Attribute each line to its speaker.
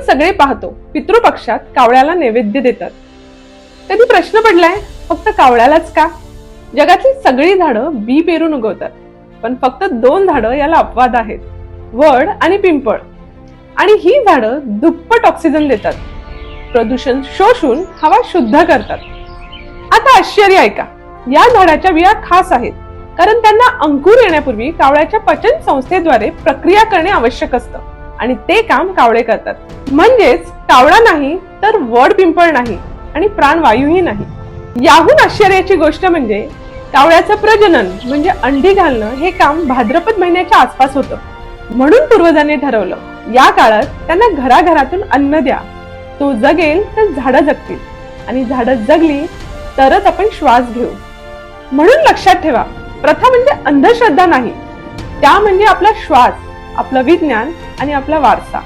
Speaker 1: आपण सगळे पाहतो पितृपक्षात कावळ्याला नैवेद्य देतात. कधी प्रश्न पडलाय? फक्त कावळ्यालाच का? जगातली सगळी झाडं बी पेरून उगवतात पण फक्त दोन झाडं याला अपवाद आहेत वड आणि पिंपळ. आणि ही झाडं दुप्पट ऑक्सिजन देतात. प्रदूषण शोषून हवा शुद्ध करतात. आता आश्चर्य ऐका या झाडाच्या बिया खास आहेत कारण त्यांना अंकुर येण्यापूर्वी कावळ्याच्या पचन संस्थेद्वारे प्रक्रिया करणे आवश्यक असतं आणि ते काम कावळे करतात. म्हणजेच कावळा नाही तर वड पिंपळ नाही आणि प्राणवायूही नाही. याहून आश्चर्याची गोष्ट म्हणजे कावळ्याचं प्रजनन म्हणजे अंडी घालणं हे काम भाद्रपद महिन्याच्या आसपास होतं. म्हणून पूर्वजांनी ठरवलं या काळात त्यांना घराघरातून अन्न द्या. तो जगेल तर झाडं जगतील. आणि झाडं जगली तरच आपण श्वास घेऊ. म्हणून लक्षात ठेवा प्रथा म्हणजे अंधश्रद्धा नाही. त्या म्हणजे आपला श्वास आपलं विज्ञान आणि आपला वारसा.